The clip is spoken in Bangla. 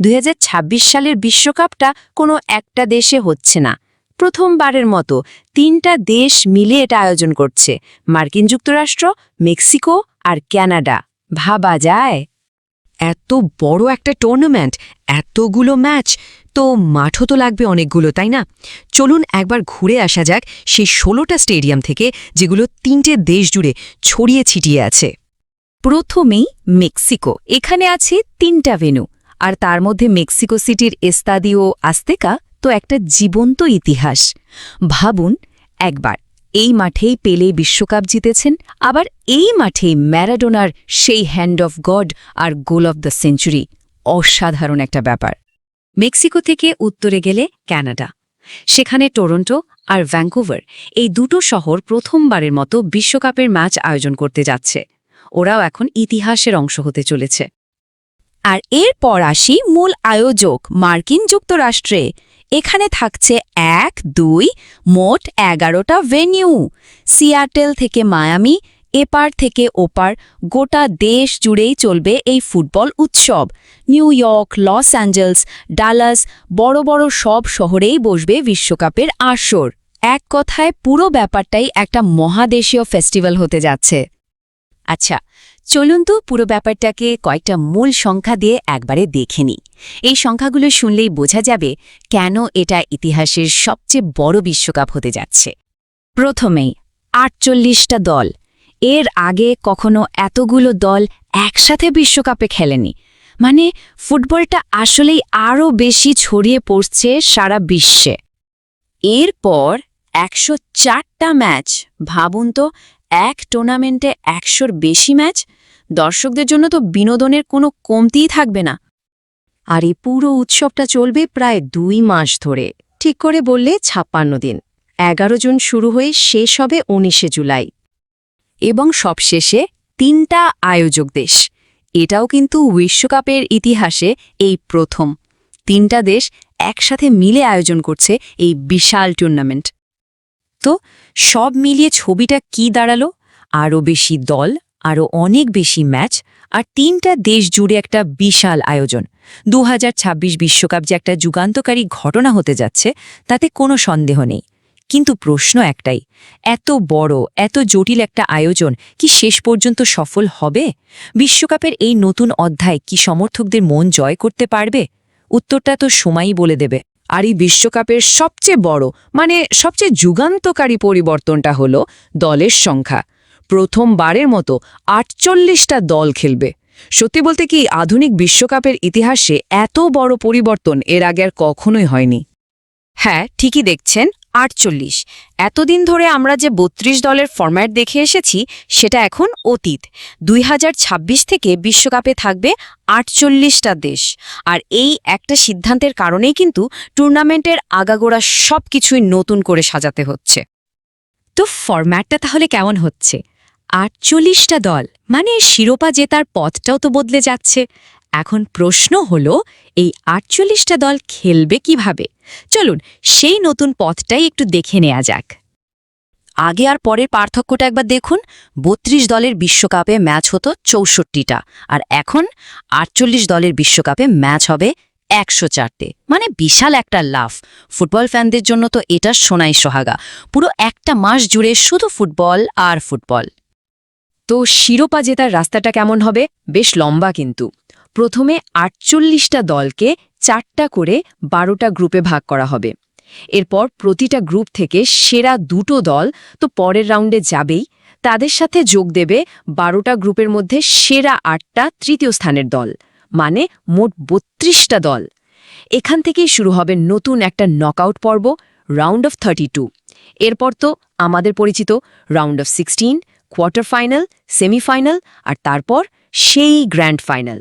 দুই হাজার ছাব্বিশ সালের বিশ্বকাপটা কোনো একটা দেশে হচ্ছে না। প্রথমবারের মতো তিনটা দেশ মিলে এটা আয়োজন করছে। মার্কিন যুক্তরাষ্ট্র, মেক্সিকো আর ক্যানাডা। ভাবা যায়? এত বড় একটা টুর্নামেন্ট এতগুলো ম্যাচ তো মাঠও তো লাগবে অনেকগুলো, তাই না? চলুন একবার ঘুরে আসা যাক সেই ষোলোটা স্টেডিয়াম থেকে যেগুলো তিনটে দেশ জুড়ে ছড়িয়ে ছিটিয়ে আছে। প্রথমেই মেক্সিকো। এখানে আছে তিনটা ভেনু আর তার মধ্যে মেক্সিকো সিটির এস্তাদিও আস্তেকা তো একটা জীবন্ত ইতিহাস। ভাবুন, একবার, এই মাঠেই পেলে বিশ্বকাপ জিতেছেন, আবার এই মাঠেই ম্যারাডোনার সেই হ্যান্ড অফ গড আর গোল অফ দ্য সেঞ্চুরি অসাধারণ একটা ব্যাপার। মেক্সিকো থেকে উত্তরে গেলে ক্যানাডা সেখানে টরন্টো আর ভ্যাঙ্কুভার এই দুটো শহর প্রথমবারের মতো বিশ্বকাপের ম্যাচ আয়োজন করতে যাচ্ছে। ওরাও এখন ইতিহাসের অংশ হতে চলেছে। আর এরপর আসি মূল আয়োজক মার্কিন যুক্তরাষ্ট্রে। এখানে থাকছে এক, দুই, মোট এগারোটা ভেনিউ। সিয়াটেল থেকে মায়ামি, এপার থেকে ওপার, গোটা দেশ জুড়েই চলবে এই ফুটবল উৎসব। New York, Los Angeles, Dallas, বড় বড় সব শহরেই বসবে বিশ্বকাপের আসর। এক কথায় পুরো ব্যাপারটাই একটা মহাদেশীয় ফেস্টিভ্যাল হতে যাচ্ছে। আচ্ছা চলুন তো পুরো ব্যাপারটাকে কয়েকটা মূল সংখ্যা দিয়ে একবারে দেখে নিই। এই সংখ্যাগুলো শুনলেই বোঝা যাবে কেন এটা ইতিহাসের সবচেয়ে বড় বিশ্বকাপ হতে যাচ্ছে। প্রথমেই, আটচল্লিশটা দল। এর আগে কখনো এতগুলো দল একসাথে বিশ্বকাপে খেলেনি। মানে ফুটবলটা আসলেই আরও বেশি ছড়িয়ে পড়ছে সারা বিশ্বে। এরপর একশো চারটা ম্যাচ, ভাবুন তো এক টুর্নামেন্টে একশোর বেশি ম্যাচ দর্শকদের জন্য তো বিনোদনের কোনো কমতিই থাকবে না। আর এই পুরো উৎসবটা চলবে প্রায় দুই মাস ধরে, ঠিক করে বললে ছাপ্পান্ন দিন। এগারো জুন শুরু হয়ে শেষ হবে উনিশে জুলাই। এবং সবশেষে তিনটা আয়োজক দেশ, এটাও কিন্তু বিশ্বকাপের ইতিহাসে এই প্রথম। তিনটা দেশ একসাথে মিলে আয়োজন করছে এই বিশাল টুর্নামেন্ট তো সব মিলিয়ে ছবিটা কি দাঁড়াল? আরও বেশি দল, আরও অনেক বেশি ম্যাচ, আর তিনটা দেশ জুড়ে একটা বিশাল আয়োজন। দু বিশ্বকাপ যে একটা যুগান্তকারী ঘটনা হতে যাচ্ছে, তাতে কোনো সন্দেহ নেই। কিন্তু প্রশ্ন একটাই, এত বড়, এত জটিল একটা আয়োজন কি শেষ পর্যন্ত সফল হবে? বিশ্বকাপের এই নতুন অধ্যায় কি সমর্থকদের মন জয় করতে পারবে? উত্তরটা তো সময়ই বলে দেবে। আর এই বিশ্বকাপের সবচেয়ে বড় মানে সবচেয়ে যুগান্তকারী পরিবর্তনটা হল দলের সংখ্যা। প্রথমবারের মতো আটচল্লিশটা দল খেলবে। সত্যি বলতে কি, আধুনিক বিশ্বকাপের ইতিহাসে এত বড় পরিবর্তন এর আগে আর কখনোই হয়নি। হ্যাঁ ঠিকই দেখছেন আটচল্লিশ। এতদিন ধরে আমরা যে বত্রিশ দলের ফরম্যাট দেখে এসেছি, সেটা এখন অতীত। দুই হাজার ছাব্বিশ থেকে বিশ্বকাপে থাকবে আটচল্লিশটা দেশ। আর এই একটা সিদ্ধান্তের কারণেই কিন্তু টুর্নামেন্টের আগাগোড়া সব কিছুই নতুন করে সাজাতে হচ্ছে। তো ফরম্যাটটা তাহলে কেমন হচ্ছে? আটচল্লিশটা দল মানে শিরোপা জেতার পথটাও তো বদলে যাচ্ছে। এখন প্রশ্ন হল, এই আটচল্লিশটা দল খেলবে কীভাবে? চলুন, সেই নতুন পথটাই একটু দেখে নেওয়া যাক। আগে আর পরের পার্থক্যটা একবার দেখুন। বত্রিশ দলের বিশ্বকাপে ম্যাচ হতো চৌষট্টিটা, আর এখন আটচল্লিশ দলের বিশ্বকাপে ম্যাচ হবে একশো চারটে। মানে বিশাল একটা লাভ ফুটবল ফ্যানদের জন্য তো এটা সোনাই সোহাগা। পুরো একটা মাস জুড়ে শুধু ফুটবল আর ফুটবল। তো শিরোপা জেতার রাস্তাটা কেমন হবে? বেশ লম্বা কিন্তু। প্রথমে আটচল্লিশটা দলকে চারটা করে বারোটা গ্রুপে ভাগ করা হবে। এরপর প্রতিটা গ্রুপ থেকে সেরা দুটো দল তো পরের রাউন্ডে যাবেই, তাদের সাথে যোগ দেবে বারোটা গ্রুপের মধ্যে সেরা আটটা তৃতীয় স্থানের দল মানে মোট বত্রিশটা দল। এখান থেকেই শুরু হবে নতুন একটা নকআউট পর্ব, রাউন্ড অফ থার্টি টু। এরপর তো আমাদের পরিচিত round of sixteen, quarter final, semifinal আর তারপর সেই গ্র্যান্ড ফাইনাল।